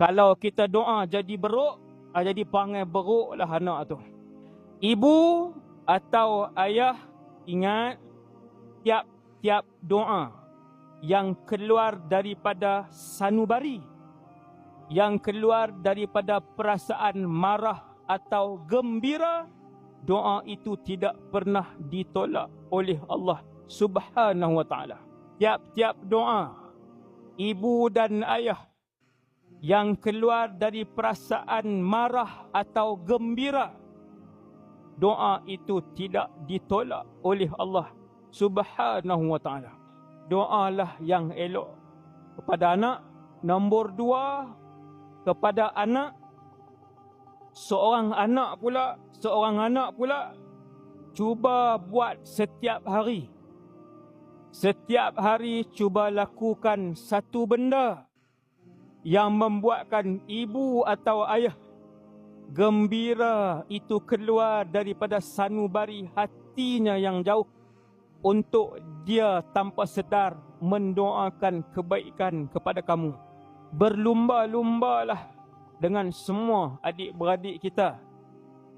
Kalau kita doa jadi beruk, ah, jadi panggil beruk lah anak tu. Ibu atau ayah ingat tiap-tiap doa yang keluar daripada sanubari, yang keluar daripada perasaan marah atau gembira, doa itu tidak pernah ditolak oleh Allah Subhanahu wa taala. Tiap-tiap doa ibu dan ayah yang keluar dari perasaan marah atau gembira. Doa itu tidak ditolak oleh Allah Subhanahu wa taala. Doalah yang elok kepada anak nombor dua kepada anak seorang anak pula seorang anak pula cuba buat setiap hari. Setiap hari cuba lakukan satu benda yang membuatkan ibu atau ayah gembira itu keluar daripada sanubari hatinya yang jauh untuk dia tanpa sedar mendoakan kebaikan kepada kamu. Berlumba-lumbalah dengan semua adik-beradik kita.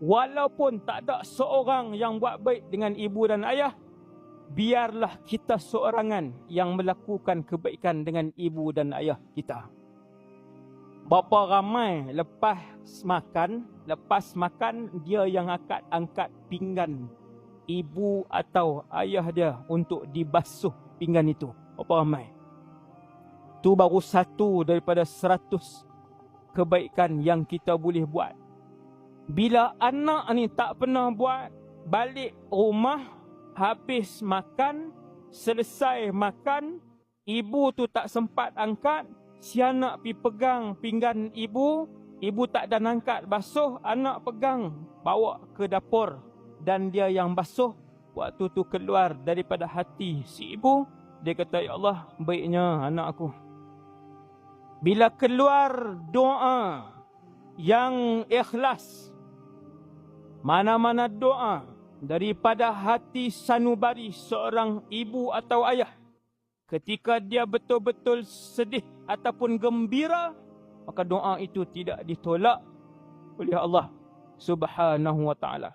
Walaupun tak ada seorang yang buat baik dengan ibu dan ayah, biarlah kita seorangan yang melakukan kebaikan dengan ibu dan ayah kita. Bapa ramai lepas makan, lepas makan dia yang akan angkat pinggan ibu atau ayah dia untuk dibasuh pinggan itu. Bapa ramai. Tu baru satu daripada seratus kebaikan yang kita boleh buat. Bila anak ni tak pernah buat, balik rumah, habis makan, selesai makan, ibu tu tak sempat angkat, Si anak pi pegang pinggan ibu, ibu tak ada angkat basuh, anak pegang bawa ke dapur dan dia yang basuh waktu tu keluar daripada hati si ibu, dia kata ya Allah, baiknya anak aku. Bila keluar doa yang ikhlas, mana-mana doa daripada hati sanubari seorang ibu atau ayah, ketika dia betul-betul sedih ataupun gembira maka doa itu tidak ditolak oleh Allah Subhanahu wa taala